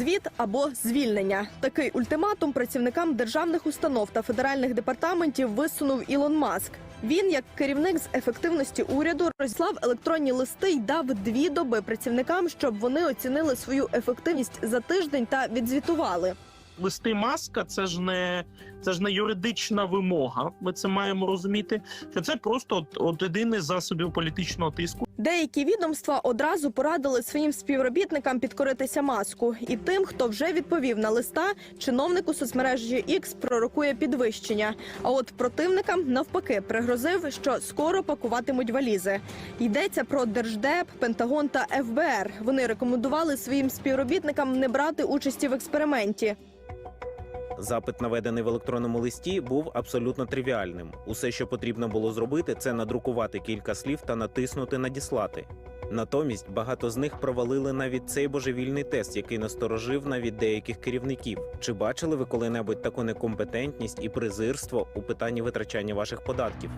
звіт або звільнення. Такий ультиматум працівникам державних установ та федеральних департаментів висунув Ілон Маск. Він, як керівник з ефективності уряду, розіслав електронні листи й дав дві доби працівникам, щоб вони оцінили свою ефективність за тиждень та відзвітували. листи маска це ж не це ж не юридична вимога. Ми це маємо розуміти. Що це просто от, от один із засобів політичного тиску. Деякі відомства одразу порадили своїм співробітникам підкоритися маску, і тим, хто вже відповів на листа, чиновник у соцмережі X пророкує підвищення. А от противникам навпаки пригрозив, що скоро пакуватимуть валізи. Йдеться про держдеп, Пентагон та ФБР. Вони рекомендували своїм співробітникам не брати участі в експерименті. Запит, наведений в електронному листі, був абсолютно тривіальним. Усе, що потрібно було зробити, це надрукувати кілька слів та натиснути Надіслати. Натомість багато з них провалили навіть цей божевільний тест, який насторожив навіть деяких керівників. Чи бачили ви коли-небудь таку некомпетентність і презирство у питанні витрачання ваших податків?